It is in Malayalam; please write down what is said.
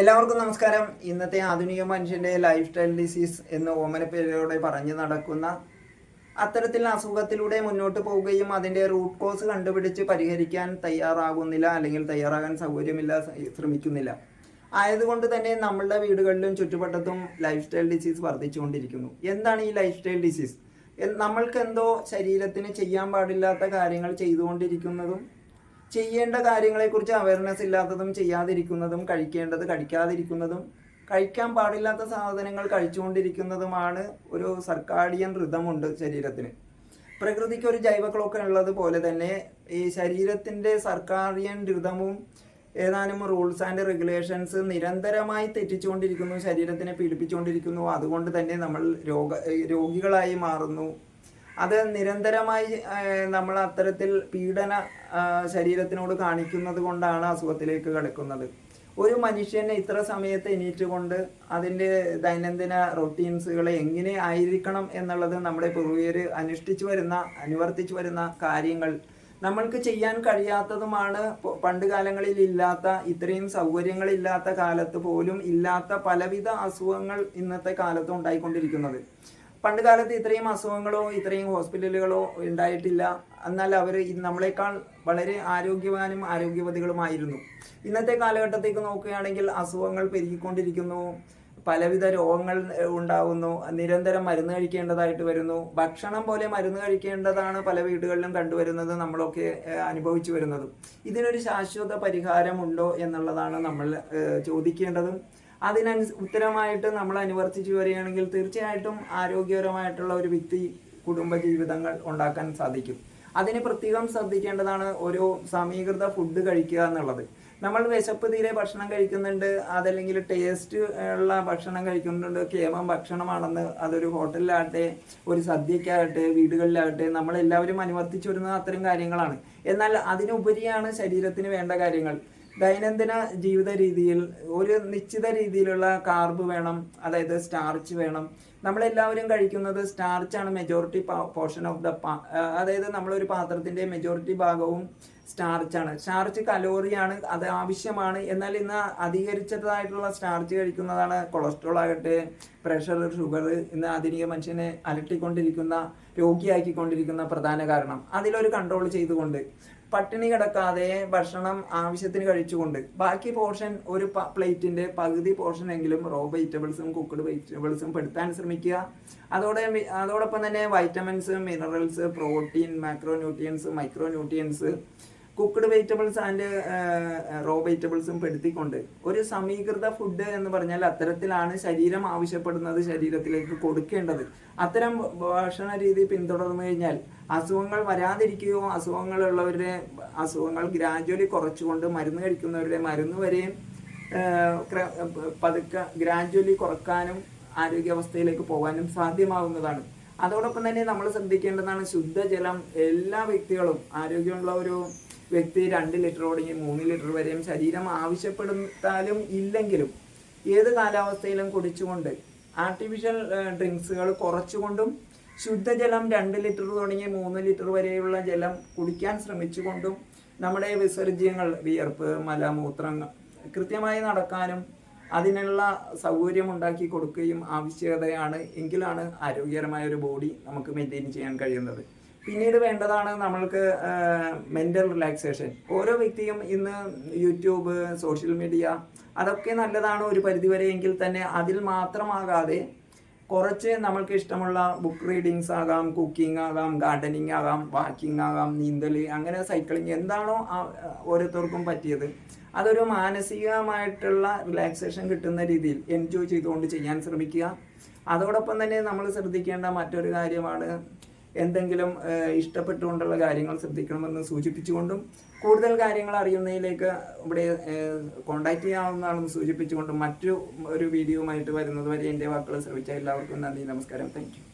എല്ലാവർക്കും നമസ്കാരം. ഇന്നത്തെ ആധുനിക മനുഷ്യന്റെ ലൈഫ് സ്റ്റൈൽ ഡിസീസ് ഓമന ഓമനപ്പേരോടെ പറഞ്ഞു നടക്കുന്ന അത്തരത്തിൽ അസുഖത്തിലൂടെ മുന്നോട്ട് പോവുകയും അതിന്റെ റൂട്ട് കോസ് കണ്ടുപിടിച്ച് പരിഹരിക്കാൻ തയ്യാറാകുന്നില്ല അല്ലെങ്കിൽ തയ്യാറാകാൻ സൗകര്യമില്ല ശ്രമിക്കുന്നില്ല. ആയതുകൊണ്ട് തന്നെ നമ്മളുടെ വീടുകളിലും ചുറ്റുവട്ടത്തും ലൈഫ് സ്റ്റൈൽ ഡിസീസ് വർദ്ധിച്ചുകൊണ്ടിരിക്കുന്നു. എന്താണ് ഈ ലൈഫ് സ്റ്റൈൽ ഡിസീസ് നമ്മൾക്ക് എന്തോ ശരീരത്തിന് ചെയ്യാൻ പാടില്ലാത്ത കാര്യങ്ങൾ ചെയ്തുകൊണ്ടിരിക്കുന്നതും ചെയ്യേണ്ട കാര്യങ്ങളെക്കുറിച്ച് അവയർനെസ് ഇല്ലാത്തതും ചെയ്യാതിരിക്കുന്നതും കഴിക്കേണ്ടത് കഴിക്കാതിരിക്കുന്നതും കഴിക്കാൻ പാടില്ലാത്ത സാധനങ്ങൾ കഴിച്ചുകൊണ്ടിരിക്കുന്നതുമാണ് ഒരു സർക്കാഡിയൻ ഋതമുണ്ട് ശരീരത്തിന്. പ്രകൃതിക്ക് ഒരു ജൈവ ക്ലോക്ക് ഉള്ളത് പോലെ തന്നെ ഈ ശരീരത്തിന്റെ സർക്കാരിയൻ ഋതമും ഏതാനും റൂൾസ് ആൻഡ് റെഗുലേഷൻസ് നിരന്തരമായി തെറ്റിച്ചുകൊണ്ടിരിക്കുന്നു ശരീരത്തിനെ പീഡിപ്പിച്ചുകൊണ്ടിരിക്കുന്നു. അതുകൊണ്ട് തന്നെ നമ്മൾ രോഗ രോഗികളായി മാറുന്നു. അത് നിരന്തരമായി നമ്മൾ അത്തരത്തിൽ പീഡന ശരീരത്തിനോട് കാണിക്കുന്നത് കൊണ്ടാണ് അസുഖത്തിലേക്ക് കിടക്കുന്നത്. ഒരു മനുഷ്യനെ ഇത്ര സമയത്ത് എണീറ്റുകൊണ്ട് അതിന്റെ ദൈനംദിന റൊട്ടീൻസുകളെ എങ്ങനെ ആയിരിക്കണം എന്നുള്ളത് നമ്മുടെ പൂർവികർ അനുഷ്ഠിച്ചു വരുന്ന അനുവർത്തിച്ചു വരുന്ന കാര്യങ്ങൾ നമ്മൾക്ക് ചെയ്യാൻ കഴിയാത്തതുമാണ്. പണ്ട് കാലങ്ങളിൽ ഇല്ലാത്ത ഇത്രയും സൗകര്യങ്ങളില്ലാത്ത കാലത്ത് പോലും ഇല്ലാത്ത പലവിധ അസുഖങ്ങൾ ഇന്നത്തെ കാലത്ത് ഉണ്ടായിക്കൊണ്ടിരിക്കുന്നത്. പണ്ട് കാലത്ത് ഇത്രയും അസുഖങ്ങളോ ഇത്രയും ഹോസ്പിറ്റലുകളോ ഉണ്ടായിട്ടില്ല. എന്നാൽ അവർ നമ്മളെക്കാൾ വളരെ ആരോഗ്യവാനും ആരോഗ്യവതികളുമായിരുന്നു. ഇന്നത്തെ കാലഘട്ടത്തേക്ക് നോക്കുകയാണെങ്കിൽ അസുഖങ്ങൾ പെരുകിക്കൊണ്ടിരിക്കുന്നു. പലവിധ രോഗങ്ങൾ ഉണ്ടാകുന്നു നിരന്തരം മരുന്ന് കഴിക്കേണ്ടതായിട്ട് വരുന്നു. ഭക്ഷണം പോലെ മരുന്ന് കഴിക്കേണ്ടതാണ് പല വീടുകളിലും കണ്ടുവരുന്നത് നമ്മളൊക്കെ അനുഭവിച്ചു വരുന്നതും. ഇതിനൊരു ശാശ്വത പരിഹാരമുണ്ടോ എന്നുള്ളതാണ് നമ്മൾ ചോദിക്കേണ്ടതും. അതിനനു ഉത്തരമായിട്ട് നമ്മൾ അനുവർത്തിച്ചു വരികയാണെങ്കിൽ തീർച്ചയായിട്ടും ആരോഗ്യപരമായിട്ടുള്ള ഒരു വ്യക്തി കുടുംബ ജീവിതങ്ങൾ ഉണ്ടാക്കാൻ സാധിക്കും. അതിന് പ്രത്യേകം ശ്രദ്ധിക്കേണ്ടതാണ് ഒരു സമീകൃത ഫുഡ് കഴിക്കുക എന്നുള്ളത്. നമ്മൾ വിശപ്പ് തീരെ ഭക്ഷണം കഴിക്കുന്നുണ്ട് അതല്ലെങ്കിൽ ടേസ്റ്റ് ഉള്ള ഭക്ഷണം കഴിക്കുന്നുണ്ട് കേമം ഭക്ഷണമാണെന്ന് അതൊരു ഹോട്ടലിലാകട്ടെ ഒരു സദ്യക്കാകട്ടെ വീടുകളിലാകട്ടെ നമ്മളെല്ലാവരും അനുവർത്തിച്ചു വരുന്ന അത്തരം കാര്യങ്ങളാണ്. എന്നാൽ അതിനുപരിയാണ് ശരീരത്തിന് വേണ്ട കാര്യങ്ങൾ. ദൈനംദിന ജീവിത രീതിയിൽ ഒരു നിശ്ചിത രീതിയിലുള്ള കാർബ് വേണം അതായത് സ്റ്റാർച്ച് വേണം. നമ്മളെല്ലാവരും കഴിക്കുന്നത് സ്റ്റാർച്ചാണ് മെജോറിറ്റി പോർഷൻ ഓഫ് ദ അതായത് നമ്മളൊരു പാത്രത്തിന്റെ മെജോറിറ്റി ഭാഗവും സ്റ്റാർച്ചാണ്. സ്റ്റാർച്ച് കലോറിയാണ് അത് ആവശ്യമാണ്. എന്നാൽ ഇന്ന് അധികരിച്ചതായിട്ടുള്ള സ്റ്റാർച്ച് കഴിക്കുന്നതാണ് കൊളസ്ട്രോൾ ആകട്ടെ പ്രഷർ ഷുഗർ ഇന്ന് ആധുനിക മനുഷ്യനെ അലട്ടിക്കൊണ്ടിരിക്കുന്ന രോഗിയാക്കിക്കൊണ്ടിരിക്കുന്ന പ്രധാന കാരണം. അതിലൊരു കൺട്രോൾ ചെയ്തുകൊണ്ട് പട്ടിണി കിടക്കാതെ ഭക്ഷണം ആവശ്യത്തിന് കഴിച്ചുകൊണ്ട് ബാക്കി പോർഷൻ ഒരു പ്ലേറ്റിന്റെ പകുതി പോർഷൻ എങ്കിലും റോ വെജിറ്റബിൾസും കുക്ക്ഡ് വെജിറ്റബിൾസും പെടുത്താൻ ശ്രമിക്കുക. അതോടെ അതോടൊപ്പം തന്നെ vitamins minerals protein macronutrients micronutrients cooked vegetables and raw വെജിറ്റബിൾസും പെടുത്തിക്കൊണ്ട് ഒരു സമീകൃത ഫുഡ് എന്ന് പറഞ്ഞാൽ അത്തരത്തിലാണ് ശരീരം ആവശ്യപ്പെടുന്നത് ശരീരത്തിലേക്ക് കൊടുക്കേണ്ടത്. അത്തരം ഭക്ഷണ രീതി പിന്തുടർന്നു കഴിഞ്ഞാൽ അസുഖങ്ങൾ വരാതിരിക്കുകയോ അസുഖങ്ങളുള്ളവരുടെ അസുഖങ്ങൾ ഗ്രാജുവലി കുറച്ചുകൊണ്ട് മരുന്ന് കഴിക്കുന്നവരുടെ മരുന്ന് വരെയും പതുക്കെ ഗ്രാജുവലി കുറക്കാനും ആരോഗ്യാവസ്ഥയിലേക്ക് പോകാനും സാധ്യമാകുന്നതാണ് അതോടൊപ്പം തന്നെ നമ്മൾ ശ്രദ്ധിക്കേണ്ടതാണ് ശുദ്ധജലം എല്ലാ വ്യക്തികളും ആരോഗ്യമുള്ള ഒരു വ്യക്തി രണ്ട് ലിറ്റർ തുടങ്ങി മൂന്ന് ലിറ്റർ വരെയും ശരീരം ആവശ്യപ്പെടുത്താലും ഇല്ലെങ്കിലും ഏത് കാലാവസ്ഥയിലും കുടിച്ചുകൊണ്ട് ആർട്ടിഫിഷ്യൽ ഡ്രിങ്ക്സുകൾ കുറച്ചുകൊണ്ടും ശുദ്ധജലം രണ്ട് ലിറ്റർ തുടങ്ങി മൂന്ന് ലിറ്റർ വരെയുള്ള ജലം കുടിക്കാൻ ശ്രമിച്ചുകൊണ്ടും നമ്മുടെ വിസർജ്യങ്ങൾ വിയർപ്പ് മലമൂത്രങ്ങൾ കൃത്യമായി നടക്കാനും അതിനുള്ള സൗകര്യമുണ്ടാക്കി കൊടുക്കുകയും ആവശ്യകതയാണ് എങ്കിലാണ് ആരോഗ്യകരമായ ഒരു ബോഡി നമുക്ക് മെയിന്റെയിൻ ചെയ്യാൻ കഴിയുന്നത്. പിന്നീട് വേണ്ടതാണ് നമ്മൾക്ക് മെന്റൽ റിലാക്സേഷൻ ഓരോ വ്യക്തിയും ഇന്ന് യൂട്യൂബ് സോഷ്യൽ മീഡിയ അതൊക്കെ നല്ലതാണ് ഒരു പരിധിവരെ എങ്കിൽ തന്നെ അതിൽ മാത്രമാകാതെ കുറച്ച് നമ്മൾക്ക് ഇഷ്ടമുള്ള ബുക്ക് റീഡിങ്സ് ആകാം കുക്കിംഗ് ആകാം ഗാർഡനിങ് ആകാം വാക്കിംഗ് ആകാം നീന്തൽ അങ്ങനെ സൈക്ലിംഗ് എന്താണോ ഓരോരുത്തർക്കും പറ്റിയത്. അതൊരു മാനസികമായിട്ടുള്ള റിലാക്സേഷൻ കിട്ടുന്ന രീതിയിൽ എൻജോയ് ചെയ്തുകൊണ്ട് ചെയ്യാൻ ശ്രമിക്കുക. അതോടൊപ്പം തന്നെ നമ്മൾ ശ്രദ്ധിക്കേണ്ട മറ്റൊരു കാര്യമാണ് എന്തെങ്കിലും ഇഷ്ടപ്പെട്ടുകൊണ്ടുള്ള കാര്യങ്ങൾ ശ്രദ്ധിക്കണമെന്ന് സൂചിപ്പിച്ചുകൊണ്ടും കൂടുതൽ കാര്യങ്ങൾ അറിയുന്നതിലേക്ക് ഇവിടെ കോണ്ടാക്ട് ചെയ്യാവുന്നതാണെന്ന് സൂചിപ്പിച്ചുകൊണ്ടും മറ്റു ഒരു വീഡിയോയുമായിട്ട് വരുന്നത് വരെ എന്റെ വാക്കുകൾ ശ്രമിച്ച എല്ലാവർക്കും നന്ദി നമസ്കാരം. താങ്ക്